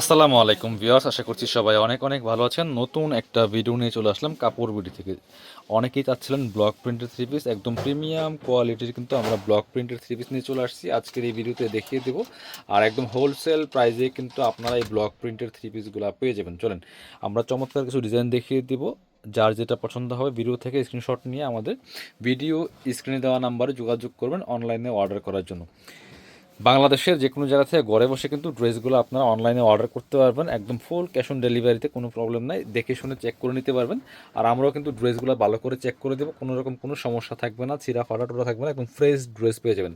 আসসালামু আলাইকুম ভিউয়ার্স, আশা করছি সবাই অনেক অনেক ভালো আছেন। নতুন একটা ভিডিও নিয়ে চলে আসলাম কাপড় বিডি থেকে। অনেকেই চাচ্ছিলেন ব্লক প্রিন্টের থ্রি পিস একদম প্রিমিয়াম কোয়ালিটির কিন্তু আমরা ব্লক প্রিন্টের থ্রি পিস নিয়ে চলে আসছি। আজকের এই ভিডিওতে দেখিয়ে দেবো। আর একদম হোলসেল প্রাইসে কিন্তু আপনারা এই ব্লক প্রিন্টের থ্রি পিসগুলো পেয়ে যাবেন। চলেন, আমরা চমৎকার কিছু ডিজাইন দেখিয়ে দিব। যার যেটা পছন্দ হবে ভিডিও থেকে স্ক্রিনশট নিয়ে আমাদের ভিডিও স্ক্রিনে দেওয়া নাম্বারে যোগাযোগ করবেন অনলাইনে অর্ডার করার জন্য। বাংলাদেশের যে কোনো জায়গা থেকে ঘরে বসে কিন্তু ড্রেসগুলো আপনারা অনলাইনে অর্ডার করতে পারবেন। একদম ফুল ক্যাশ অন ডেলিভারিতে কোনো প্রবলেম নাই। দেখে শুনে চেক করে নিতে পারবেন। আর আমরাও কিন্তু ড্রেসগুলো ভালো করে চেক করে দেবো। কোনো রকম কোনো সমস্যা থাকবে না, ছিঁড়া ফাটা টোটা থাকবে না, একদম ফ্রেশ ড্রেস পেয়ে যাবেন।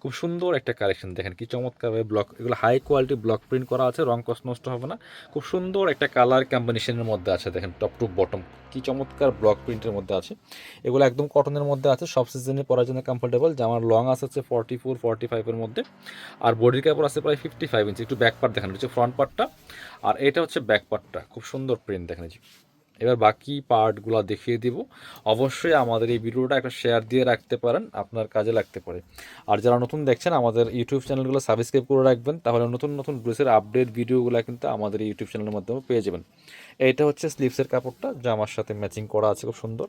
খুব সুন্দর একটা কালেকশন দেখেন, কি চমৎকারভাবে ব্লক এগুলো হাই কোয়ালিটি ব্লক প্রিন্ট করা আছে, রং কষ্ট নষ্ট হবে না। খুব সুন্দর একটা কালার কম্বিনেশনের মধ্যে আছে দেখেন টপ টু বটম কি চমৎকার ব্লক প্রিন্টের মধ্যে আছে। এগুলো একদম কটনের মধ্যে আছে, সব সিজনে পরার জন্য কমফোর্টেবল জামার লং আছে ফর্টি ফোর ফর্টি ফাইভের মধ্যে। আর বডির কাপড় আছে প্রায় ফিফটি ফাইভ ইঞ্চি একটু ব্যাক পার্ট দেখানো হচ্ছে ফ্রন্ট পার্টটা আর এটা হচ্ছে ব্যাক পার্টটা খুব সুন্দর প্রিন্ট দেখানো। এবার বাকি পার্টগুলো দেখিয়ে দিব। অবশ্যই আমাদের এই ভিডিওটা একটা শেয়ার দিয়ে রাখতে পারেন, আপনার কাজে লাগতে পারে। আর যারা নতুন দেখছেন, আমাদের ইউটিউব চ্যানেলগুলো সাবস্ক্রাইব করে রাখবেন, তাহলে নতুন নতুন ড্রেসের আপডেট ভিডিওগুলো কিন্তু আমাদের ইউটিউব চ্যানেলের মাধ্যমে পেয়ে যাবেন। এইটা হচ্ছে স্লিভসের কাপড়টা, জামার সাথে ম্যাচিং করা আছে, খুব সুন্দর।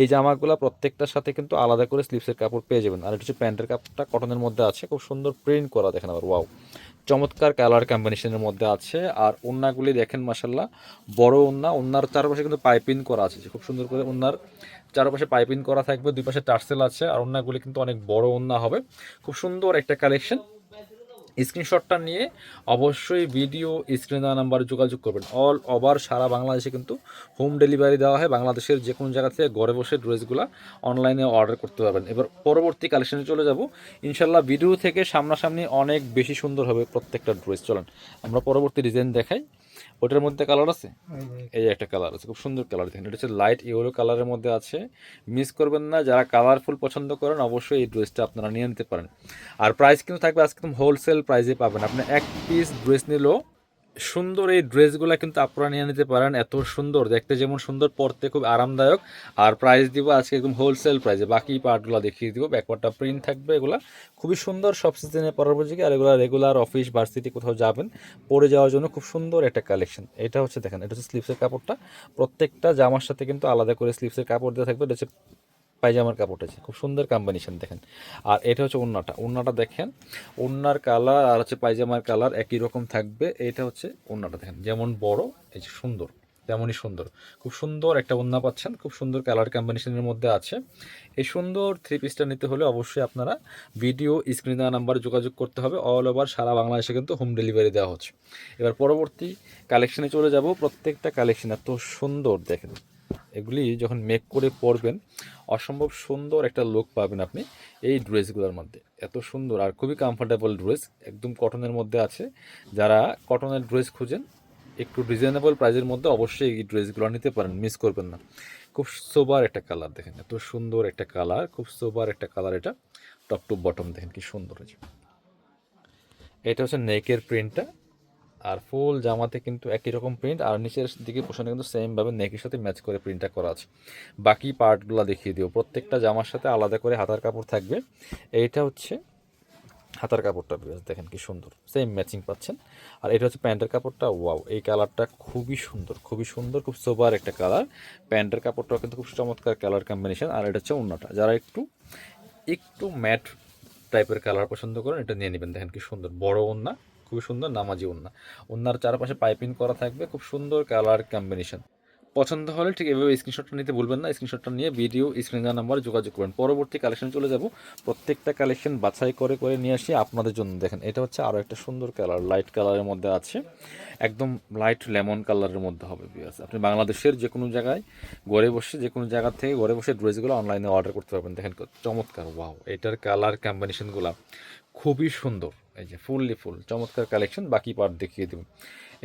এই জামাগুলো প্রত্যেকটার সাথে কিন্তু আলাদা করে স্লিভসের কাপড় পেয়ে যাবেন। আর এটা হচ্ছে প্যান্টের কাপড়টা কটনের মধ্যে আছে, খুব সুন্দর প্রিন্ট করা, দেখেন আবার ওয়াও চমৎকার কালার কম্বিনেশনের মধ্যে আছে। আর ওন্নাগুলি দেখেন মাসাল্লাহ বড় ওন্না ওনার চারপাশে কিন্তু পাইপিং করা আছে। খুব সুন্দর করে ওন্নার চারপাশে পাইপিং করা থাকবে, দুই পাশে টার্সেল আছে, আর ওন্নাগুলি কিন্তু অনেক বড় ওন্না হবে। খুব সুন্দর একটা কালেকশন। স্ক্রিনশটটা নিয়ে অবশ্যই ভিডিও স্ক্রিন দেওয়া নাম্বারে যোগাযোগ করবেন। অল ওভার সারা বাংলাদেশে কিন্তু হোম ডেলিভারি দেওয়া হয়। বাংলাদেশের যে কোনো জায়গা থেকে ঘরে বসে ড্রেসগুলো অনলাইনে অর্ডার করতে পারবেন। এবার পরবর্তী কালেকশনে চলে যাব। ইনশাল্লাহ ভিডিও থেকে সামনাসামনি অনেক বেশি সুন্দর হবে প্রত্যেকটা ড্রেস। চলেন, আমরা পরবর্তী ডিজাইন দেখাই। ওটার মধ্যে কালার আছে? এই যে একটা কালার আছে খুব সুন্দর কালার দেখেন। এটা হচ্ছে লাইট ইয়েলো কালারের মধ্যে আছে। মিস করবেন না যারা কালারফুল পছন্দ করেন অবশ্যই এই ড্রেসটা আপনারা নিয়ে নিতে পারেন। আর প্রাইস কিন্তু থাকবে আজকে হোলসেল প্রাইসে পাবেন। আপনি এক পিস ড্রেস নিলেও সুন্দর এই ড্রেসগুলো কিন্তু আপনারা নিয়ে নিতে পারেন, এত সুন্দর, দেখতে যেমন সুন্দর, পরতে খুব আরামদায়ক। আর প্রাইস দিব আজকে একদম হোলসেল প্রাইসে বাকি পার্টগুলো দেখিয়ে দিব ব্যাকওয়ার্ডটা প্রিন্ট থাকবে এগুলা। খুবই সুন্দর, সব সিজনে পরার উপযোগী। আর এগুলো রেগুলার অফিস ভার্সিটি কোথাও যাবেন, পরে যাওয়ার জন্য খুব সুন্দর একটা কালেকশন এটা হচ্ছে দেখেন, এটা হচ্ছে স্লিপসের কাপড়টা। প্রত্যেকটা জামার সাথে কিন্তু আলাদা করে স্লিপসের কাপড় দেওয়া থাকবে, এটা হচ্ছে পায়জামার কাপড়টা আছে খুব সুন্দর কম্বিনেশন দেখেন। আর এটা হচ্ছে ওন্নাটা ওন্নাটা দেখেন ওন্নার কালার আর হচ্ছে পায়জামার কালার একই রকম থাকবে। এটা হচ্ছে ওন্নাটা দেখেন, যেমন বড়, এই যে সুন্দর, তেমনই সুন্দর। খুব সুন্দর একটা ওন্না পাচ্ছেন, খুব সুন্দর কালার কম্বিনেশনের মধ্যে আছে। এই সুন্দর থ্রি পিসটা নিতে হলে অবশ্যই আপনারা ভিডিও স্ক্রিন দেওয়া নাম্বারে যোগাযোগ করতে হবে। অল ওভার সারা বাংলাদেশে কিন্তু হোম ডেলিভারি দেওয়া হচ্ছে। এবার পরবর্তী কালেকশনে চলে যাব। প্রত্যেকটা কালেকশন এত সুন্দর দেখেন। এগুলি যখন মেক করে পরবেন, অসম্ভব সুন্দর একটা লুক পাবেন আপনি এই ড্রেসগুলোর মধ্যে। এত সুন্দর আর খুবই কমফোর্টেবল ড্রেস একদম কটনের মধ্যে আছে। যারা কটনের ড্রেস খুঁজেন, একটু রিজনেবল প্রাইসের মধ্যে অবশ্যই এই ড্রেসগুলো নিতে পারেন মিস করবেন না। খুব সোবার একটা কালার দেখেন, এত সুন্দর একটা কালার খুব সোবার একটা কালার এটা। টপ টু বটম দেখেন কি সুন্দর এটা হচ্ছে নেকের প্রিন্টটা আর ফুল জামাতে কিন্তু একই রকম প্রিন্ট আর নিচের দিকে পোশানে কিন্তু সেমভাবে নেকের সাথে ম্যাচ করে প্রিন্টটা করা আছে। বাকি পার্টগুলো দেখিয়ে দিও। প্রত্যেকটা জামার সাথে আলাদা করে হাতার কাপড় থাকবে। এইটা হচ্ছে হাতার কাপড়টা বেশ দেখেন কি সুন্দর। সেম ম্যাচিং পাচ্ছেন। আর এটা হচ্ছে প্যান্টের কাপড়টা ওয়াও এই কালারটা খুবই সুন্দর খুবই সুন্দর, খুব সোবার একটা কালার। প্যান্টের কাপড়টাও কিন্তু খুব চমৎকার কালার কম্বিনেশন আর এটা হচ্ছে অন্যটা যারা একটু একটু ম্যাট টাইপের কালার পছন্দ করেন, এটা নিয়ে নেবেন। দেখেন কি সুন্দর, বড় ওন্না। খুবই সুন্দর, নামাজি ওন্না ওন্নার চারপাশে পাইপিং করা থাকবে, খুব সুন্দর কালার কম্বিনেশন পছন্দ হলে ঠিক এভাবে স্ক্রিনশটটা নিতে ভুলবেন না স্ক্রিনশটটা নিয়ে ভিডিও স্ক্রিন নাম্বারে যোগাযোগ করবেন। পরবর্তী কালেকশন চলে যাব। প্রত্যেকটা কালেকশন বাছাই করে করে নিয়ে আসি আপনাদের জন্য। দেখেন, এটা হচ্ছে আরও একটা সুন্দর কালার লাইট কালারের মধ্যে আছে। একদম লাইট লেমন কালারের মধ্যে হবে বিয়াস আপনি বাংলাদেশের যে কোনো জায়গায় ঘরে বসে যে কোনো জায়গা থেকে ঘরে বসে ড্রেসগুলো অনলাইনে অর্ডার করতে পারবেন। দেখেন, চমৎকার ওয়াও এটার কালার কম্বিনেশনগুলো খুবই সুন্দর। এই যে ফুললি ফুল, চমৎকার কালেকশন বাকি পার্ট দেখিয়ে দেবেন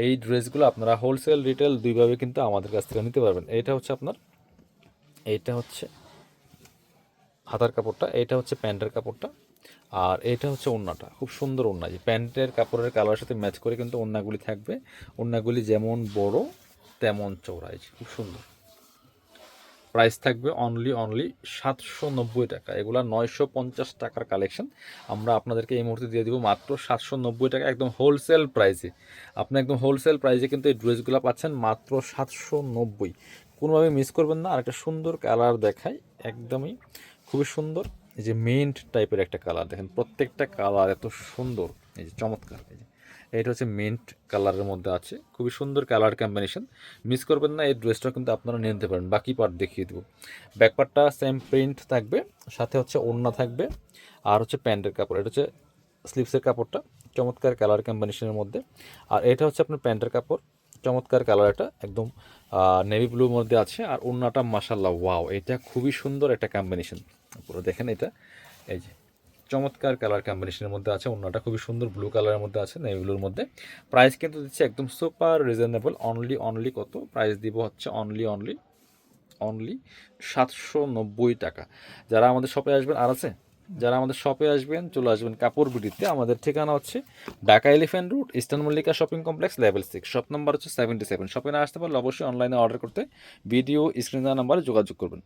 এই ড্রেসগুলো আপনারা হোলসেল রিটেল দুইভাবে কিন্তু আমাদের কাছ থেকে নিতে পারবেন। এটা হচ্ছে আপনার এইটা হচ্ছে হাতার কাপড়টা, এটা হচ্ছে প্যান্টের কাপড়টা, আর এটা হচ্ছে ওড়নাটা খুব সুন্দর ওড়না যে প্যান্টের কাপড়ের কালারের সাথে ম্যাচ করে কিন্তু ওড়নাগুলি থাকবে। ওড়নাগুলি যেমন বড়, তেমন চৌড়া এই খুব সুন্দর। প্রাইস থাকবে অনলি অনলি সাতশো নব্বই টাকা। এগুলা নয়শো পঞ্চাশ টাকার কালেকশন আমরা আপনাদেরকে এই মুহূর্তে দিয়ে দিব মাত্র সাতশো নব্বই টাকা একদম হোলসেল প্রাইসে আপনি একদম হোলসেল প্রাইসে কিন্তু এই ড্রেসগুলো পাচ্ছেন মাত্র সাতশো নব্বই। কোনোভাবে মিস করবেন না। আর একটা সুন্দর কালার দেখায় একদমই খুবই সুন্দর। এই যে মেন্ট টাইপের একটা কালার দেখেন। প্রত্যেকটা কালার এত সুন্দর। এই যে চমৎকার। এই যে এটা হচ্ছে মিন্ট কালারের মধ্যে আছে। খুবই সুন্দর কালার কম্বিনেশন মিস করবেন না, এই ড্রেসটা কিন্তু আপনারা নিতে পারেন। বাকি পার্ট দেখিয়ে দেবো। ব্যাকপার্টটা সেম প্রিন্ট থাকবে, সাথে হচ্ছে ওড়না থাকবে, আর হচ্ছে প্যান্টের কাপড়। এটা হচ্ছে স্লিভসের কাপড়টা, চমৎকার কালার কম্বিনেশনের মধ্যে। আর এটা হচ্ছে আপনার প্যান্টের কাপড়, চমৎকার কালার এটা, একদম নেভি ব্লুর মধ্যে আছে। আর ওড়নাটা মাসাল্লাহ ওয়াও এটা খুবই সুন্দর একটা কম্বিনেশন পুরো দেখেন এটা, এই যে। চমৎকার কালার কম্বিনেশনের মধ্যে আছে, অন্যটা খুবই সুন্দর ব্লু কালারের মধ্যে আছে নেভি ব্লুর মধ্যে। প্রাইস কিন্তু দিচ্ছে একদম সুপার রিজনেবল অনলি অনলি কত? প্রাইস দিব হচ্ছে অনলি অনলি অনলি সাতশো নব্বই টাকা। যারা আমাদের শপে আসবেন, আর আছে? যারা আমাদের শপে আসবেন, চলে আসবেন কাপড় বিডিতে আমাদের ঠিকানা হচ্ছে Dhaka elephant road eastern Mallika shopping complex level six shop number হচ্ছে সেভেন্টি সেভেন শপে না আসতে পারলে অবশ্যই অনলাইনে অর্ডার করতে ভিডিও স্ক্রিন নাম্বারে যোগাযোগ করবেন।